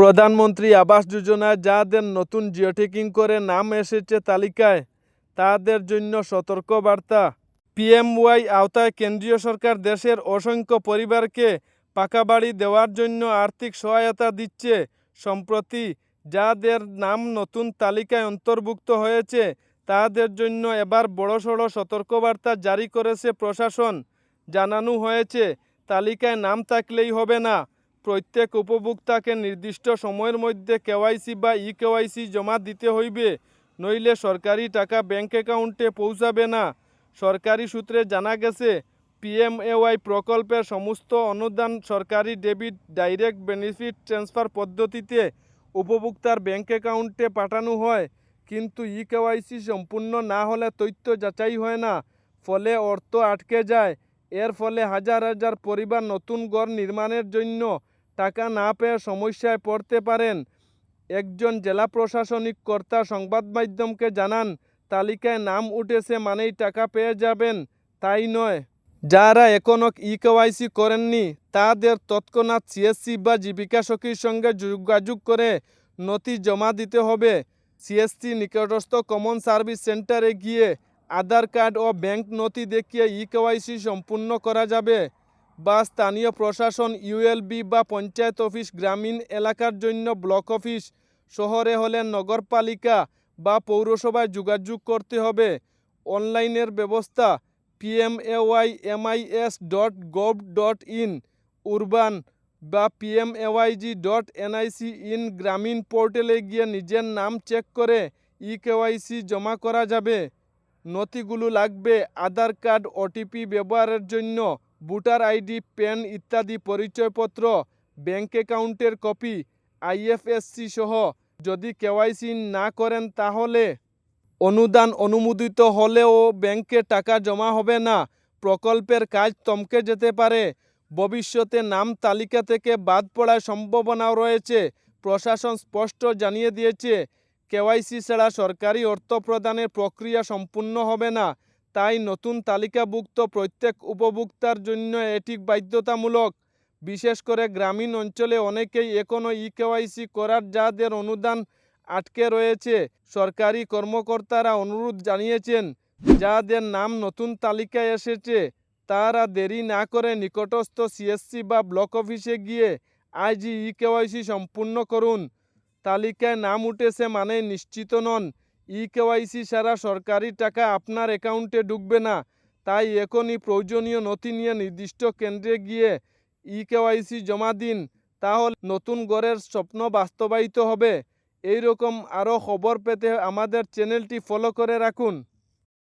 প্রধানমন্ত্রী আবাস যোজনায় যাদের নতুন জিওটেকিং করে নাম এসেছে তালিকায়, তাদের জন্য সতর্কবার্তা। পিএমওয়াই আওতায় কেন্দ্রীয় সরকার দেশের অসংখ্য পরিবারকে পাকা বাড়ি দেওয়ার জন্য আর্থিক সহায়তা দিচ্ছে, সম্প্রতি যাদের নাম নতুন তালিকায় অন্তর্ভুক্ত হয়েছে, তাদের জন্য এবার বড়সড় সতর্কবার্তা জারি করেছে প্রশাসন। জানানো হয়েছে, তালিকায় নাম থাকলেই হবে না। প্রত্যেক উপভোক্তাকে নির্দিষ্ট সময়ের মধ্যে কেওয়াইসি বা ই কেওয়াইসি জমা দিতে হইবে, নইলে সরকারি টাকা ব্যাংক অ্যাকাউন্টে পৌঁছাবে না। সরকারি সূত্রে জানা গেছে পিএমএওয়াই প্রকল্পের সমস্ত অনুদান সরকারি ডেবিট ডাইরেক্ট বেনিফিট ট্রান্সফার পদ্ধতিতে উপভোক্তার ব্যাংক অ্যাকাউন্টে পাঠানো হয়, কিন্তু ই কেওয়াইসি সম্পূর্ণ না হলে তথ্য যাচাই হয় না, ফলে অর্থ আটকে যায়। এর ফলে হাজার হাজার পরিবার নতুন ঘর নির্মাণের জন্য টাকা না পেয়ে সমস্যায় পড়তে পারেন। একজন জেলা প্রশাসনিক কর্তা সংবাদ মাধ্যমকে জানান, তালিকায় নাম উঠেছে মানেই টাকা পেয়ে যাবেন, তাই নয়। যারা এখনও ই কেওয়াইসি করেননি, তাদের তৎক্ষণাৎ সিএসসি বা জীবিকা সখীর সঙ্গে যোগাযোগ করে নথি জমা দিতে হবে। সিএসসি নিকটস্থ কমন সার্ভিস সেন্টারে গিয়ে আধার কার্ড ও ব্যাংক নথি দেখিয়ে ই কেওয়াইসি সম্পূর্ণ করা যাবে। বা স্থানীয় প্রশাসন ইউএলবি বা পঞ্চায়েত অফিস, গ্রামীণ এলাকার জন্য ব্লক অফিস, শহরে হলে নগরপালিকা বা পৌরসভায় যোগাযোগ করতে হবে। অনলাইনের ব্যবস্থা PMAY MIS dot gov dot in, urban বা পিএমএওয়াইজি ডট এনআইসি ইন গ্রামীণ পোর্টালে গিয়ে নিজের নাম চেক করে ই কেওয়াইসি জমা করা যাবে। নথিগুলো লাগবে, আধার কার্ড ওটিপি ব্যবহারের জন্য ভোটার আইডি, প্যান ইত্যাদি পরিচয়পত্র ব্যাঙ্ক অ্যাকাউন্টের কপি, আইএফএসসি সহ যদি কেওয়াইসি না করেন তাহলে অনুদান অনুমোদিত হলেও ব্যাংকে টাকা জমা হবে না। প্রকল্পের কাজ তমকে যেতে পারে। ভবিষ্যতে নাম তালিকা থেকে বাদ পড়ার সম্ভাবনাও রয়েছে, প্রশাসন স্পষ্ট জানিয়ে দিয়েছে। কেওয়াইসি ছাড়া সরকারি অর্থ প্রদানের প্রক্রিয়া সম্পূর্ণ হবে না। তাই নতুন তালিকাভুক্ত প্রত্যেক উপভোক্তার জন্য এটি বাধ্যতামূলক। বিশেষ করে গ্রামীণ অঞ্চলে অনেকেই এখনও ই কেওয়াইসি করার যাদের অনুদান আটকে রয়েছে, সরকারি কর্মকর্তারা অনুরোধ জানিয়েছেন, যাদের নাম নতুন তালিকায় এসেছে, তারা দেরি না করে নিকটস্থ সিএসসি বা ব্লক অফিসে গিয়ে আইজি ই কেওয়াইসি সম্পূর্ণ করুন। তালিকায় নাম উঠেছে মানে নিশ্চিত নন। ই কেওয়াইসি ছাড়া সরকারি টাকা আপনার অ্যাকাউন্টে ঢুকবে না। তাই এখনই প্রয়োজনীয় নথি নিয়ে নির্দিষ্ট কেন্দ্রে গিয়ে ই কেওয়াইসি জমা দিন, তাহলে নতুন গড়ের স্বপ্ন বাস্তবায়িত হবে। এই রকম আরও খবর পেতে আমাদের চ্যানেলটি ফলো করে রাখুন।